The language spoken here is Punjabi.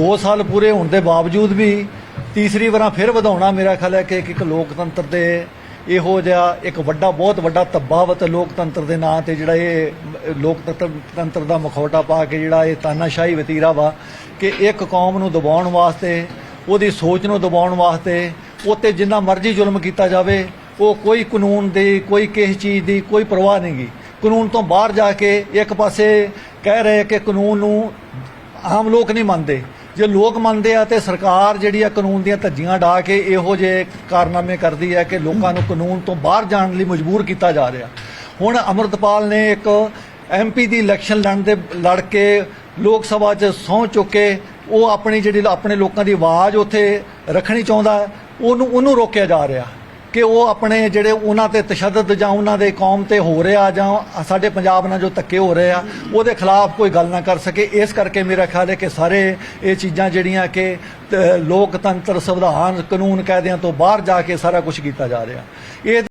2 ਸਾਲ ਪੂਰੇ ਹੋਣ ਦੇ ਬਾਵਜੂਦ ਵੀ ਤੀਸਰੀ ਵਾਰਾਂ ਫਿਰ ਵਧਾਉਣਾ ਮੇਰਾ ਖਿਆਲ ਹੈ ਕਿ ਇੱਕ ਲੋਕਤੰਤਰ ਦੇ ਇਹੋ ਜਿਹਾ ਇੱਕ ਵੱਡਾ, ਬਹੁਤ ਵੱਡਾ ਤਬਾਵਤ ਲੋਕਤੰਤਰ ਦੇ ਨਾਂ ਤੇ ਜਿਹੜਾ ਇਹ ਲੋਕਤੰਤਰ ਦਾ ਮਖੌਟਾ ਪਾ ਕੇ ਜਿਹੜਾ ਇਹ ਤਾਨਾਸ਼ਾਹੀ ਵਤੀਰਾ ਵਾ ਕਿ ਇੱਕ ਕੌਮ ਨੂੰ ਦਬਾਉਣ ਵਾਸਤੇ, ਉਹਦੀ ਸੋਚ ਨੂੰ ਦਬਾਉਣ ਵਾਸਤੇ, ਉੱਤੇ ਜਿੰਨਾ ਮਰਜ਼ੀ ਜ਼ੁਲਮ ਕੀਤਾ ਜਾਵੇ, ਉਹ ਕੋਈ ਕਾਨੂੰਨ ਦੀ, ਕੋਈ ਕਿਸੇ ਚੀਜ਼ ਦੀ ਕੋਈ ਪਰਵਾਹ ਨਹੀਂਗੀ ਕਾਨੂੰਨ ਤੋਂ ਬਾਹਰ ਜਾ ਕੇ ਇੱਕ ਪਾਸੇ ਕਹਿ ਰਹੇ ਕਿ ਕਾਨੂੰਨ ਨੂੰ ਆਮ ਲੋਕ ਨਹੀਂ ਮੰਨਦੇ। ਜੇ ਲੋਕ ਮੰਨਦੇ ਆ ਤੇ ਸਰਕਾਰ ਜਿਹੜੀ ਆ ਕਾਨੂੰਨ ਦੀਆਂ ਧੱਜੀਆਂ ਢਾ ਕੇ ਇਹੋ ਜਿਹੇ ਕਾਰਨਾਮੇ ਕਰਦੀ ਹੈ ਕਿ ਲੋਕਾਂ ਨੂੰ ਕਾਨੂੰਨ ਤੋਂ ਬਾਹਰ ਜਾਣ ਲਈ ਮਜਬੂਰ ਕੀਤਾ ਜਾ ਰਿਹਾ। ਹੁਣ ਅਮਰਤਪਾਲ ਨੇ ਇੱਕ ਐਮਪੀ ਦੀ ਇਲੈਕਸ਼ਨ ਲੜਨ ਦੇ ਲੜ ਕੇ ਲੋਕ ਸਭਾ 'ਚ ਸਹੁੰ ਚੁੱਕੇ। ਉਹ ਆਪਣੀ ਜਿਹੜੀ, ਆਪਣੇ ਲੋਕਾਂ ਦੀ ਆਵਾਜ਼ ਉੱਥੇ ਰੱਖਣੀ ਚਾਹੁੰਦਾ। ਉਹਨੂੰ ਉਹਨੂੰ ਰੋਕਿਆ ਜਾ ਰਿਹਾ। ਕਿ ਉਹ ਆਪਣੇ ਜਿਹੜੇ ਉਹਨਾਂ ਤੇ ਤਸ਼ੱਦਦ ਜਾਂ ਉਹਨਾਂ ਦੇ ਕੌਮ ਤੇ ਹੋ ਰਿਹਾ ਜਾਂ ਸਾਡੇ ਪੰਜਾਬ ਨਾਲ ਜੋ ਧੱਕੇ ਹੋ ਰਹੇ ਆ, ਉਹਦੇ ਖਿਲਾਫ ਕੋਈ ਗੱਲ ਨਾ ਕਰ ਸਕੇ। ਇਸ ਕਰਕੇ ਮੇਰਾ ਖਿਆਲ ਹੈ ਕਿ ਸਾਰੇ ਇਹ ਚੀਜ਼ਾਂ ਜਿਹੜੀਆਂ ਕਿ ਲੋਕਤੰਤਰ, ਸੰਵਿਧਾਨ, ਕਾਨੂੰਨ ਕਾਇਦਿਆਂ ਤੋਂ ਬਾਹਰ ਜਾ ਕੇ ਸਾਰਾ ਕੁਝ ਕੀਤਾ ਜਾ ਰਿਹਾ। ਇਹ